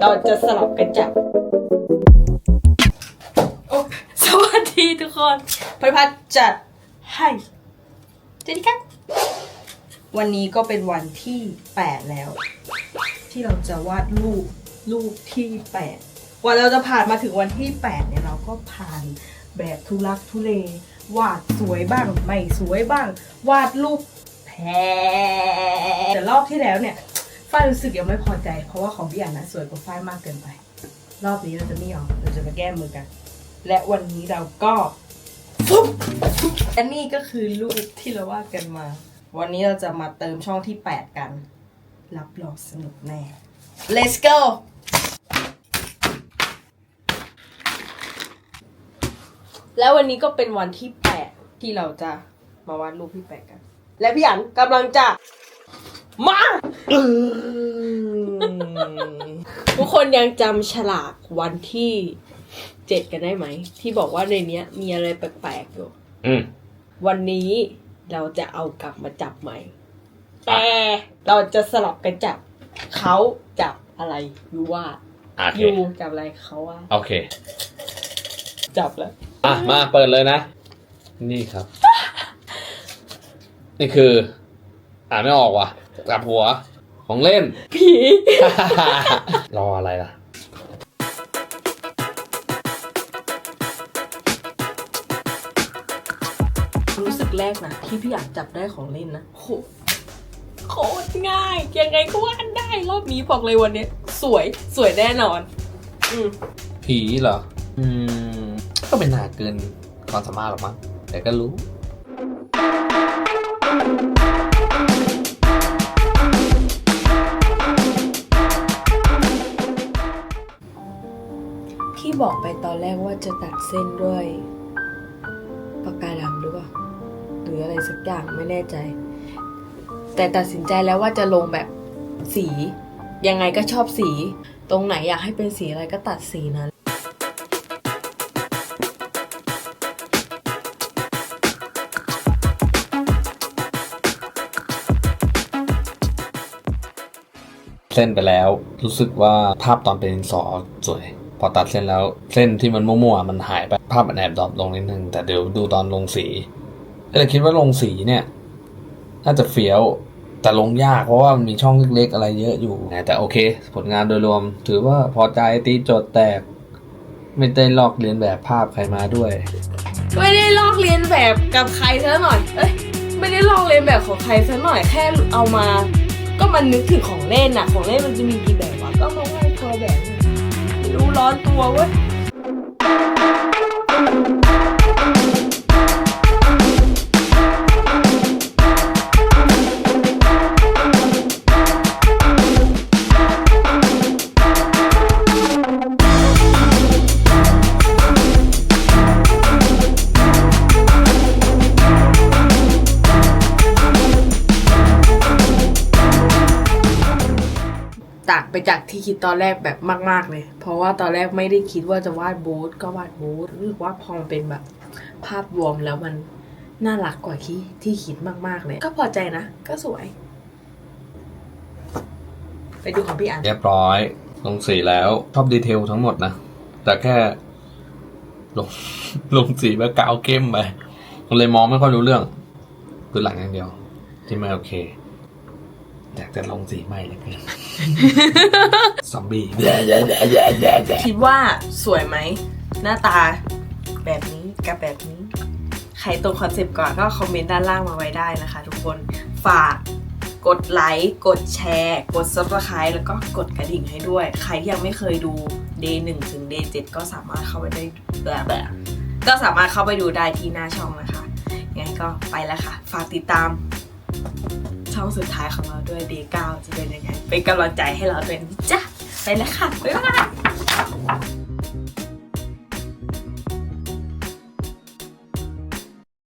เราจะสลับกันจับโอ้สวัสดีทุกคนพริพัฒน์จัดให้สวัสดีครับ วันนี้ก็เป็นวันที่ 8 แล้ว ที่เราจะวาดรูปรูปที่ 8 กว่าเราจะผ่านมาถึงวันที่ 8 เนี่ยเราก็ผ่านแบบทุลักทุเลวาดสวยบ้าง ไม่สวยบ้าง วาดรูป แต่รอบที่แล้วเนี่ยฝ้ายรู้สึกยังไม่พอใจ เพราะว่าของพี่อันนะสวยกว่าฝ้ายมากเกินไป รอบนี้เราจะไม่ยอมเราจะมาแก้มือกัน และวันนี้เราก็ฟุ๊บและนี่ก็คือรูปที่เราวาดกันมา วันนี้เราจะมาเติมช่องที่ 8 กัน รับรองสนุกแน่ let's go แล้ววันนี้ก็เป็นวันที่ 8 ที่เราจะมาวาดรูปที่ 8 กัน และพี่อันกำลังจะ มาทุกคนยังจำฉลากวันที่เจ็ดกันได้ไหม ที่บอกว่าในเนี้ย มีอะไรแปลกๆอยู่อืมวันนี้เราจะเอากลับมาจับใหม่ แต่เราจะสลับกันจับเขาจับอะไรยูว่าโอเคยูจับอะไรเขาว่า โอเค จับแล้ว อะ มาเปิดเลยนะ นี่ครับ นี่คือ อ่านไม่ออกว่ะจับหัว ของเล่น ผี รออะไรล่ะ รู้สึกแรกนะที่พี่อยากจับได้ของเล่นนะโหโคตรง่าย ยังไงก็วาดได้รอบนี้บอกเลยวันนี้สวยสวยแน่นอน อืมผีเหรอ อืม ก็เป็นหนาเกินความสามารถหรอกมั้งแต่ก็รู้ พี่บอกไปตอนแรกว่าจะตัดเส้นด้วยปากกาดำหรือเปล่าหรืออะไรสักอย่างไม่แน่ใจ แต่ตัดสินใจแล้วว่าจะลงแบบสี ยังไงก็ชอบสี ตรงไหนอยากให้เป็นสีอะไรก็ตัดสีนั้น ส้นไปแล้ว รู้สึกว่าภาพตอนเป็นดินสอสวย พอตัดเส้นแล้วเส้นที่มันมั่วๆมันหายไปภาพมันแอบดรอปลงนิดนึง แต่เดี๋ยวดูตอนลงสีก็เลยคิดว่าลงสีเนี่ย น่าจะเฟี้ยวแต่ลงยากเพราะว่ามันมีช่องเล็กๆอะไรเยอะอยู่ แต่โอเค ผลงานโดยรวม ถือว่าพอใจตีโจทย์แตก ไม่ได้ลอกเลียนแบบภาพใครมาด้วย ไม่ได้ลอกเลียนแบบกับใครซะหน่อย เอ้ยไม่ได้ลอกเลียนแบบของใครซะหน่อยแค่เอามา ก็มันนึกถึงของเล่นอะของเล่นมันจะมีกี่แบบวะก็มาว่าดตัวแบบรู้ร้อนตัวเว้ย ต่างไปจากที่คิดตอนแรกแบบมาก ๆ เลย เพราะว่าตอนแรกไม่ได้คิดว่าจะวาดบูธก็วาดบูธรู้สึกว่าพอมันเป็นแบบภาพรวมแล้วมันน่ารักกว่าที่ที่คิดมากๆเลย ก็พอใจนะ ก็สวย ไปดูของพี่อัน เรียบร้อย ลงสีแล้วชอบดีเทลทั้งหมดนะ แต่แค่ ลงลงสีแบบกาวเข้มไปผมเลยมองไม่ค่อยรู้เรื่อง คือหลังอย่างเดียว ที่ไม่โอเค อยากจะลงสีใหม่เหลยเกิน ซอมบี้ คิดว่าสวยไหม หน้าตาแบบนี้กับแบบนี้ ใครตรงคอนเซปต์ก่อนก็คอมเมนต์ด้านล่างมาไว้ได้นะคะทุกคนฝากกดไลค์ กดแชร์ กด subscribe แล้วก็กดกระดิ่งให้ด้วย ใครที่ยังไม่เคยดู day 1ถึง day 7ก็สามารถเข้าไปได้แบบแบบก็สามารถเข้าไปดูได้ที่หน้าช่องนะคะยังไงก็ไปแล้วค่ะ ฝากติดตาม ช่องสุดท้ายของเราด้วย day 9จะเป็นยังไงเป็นกำลังใจให้เราด้วยนะจ้ะไปแล้วค่ะบ๊ายบาย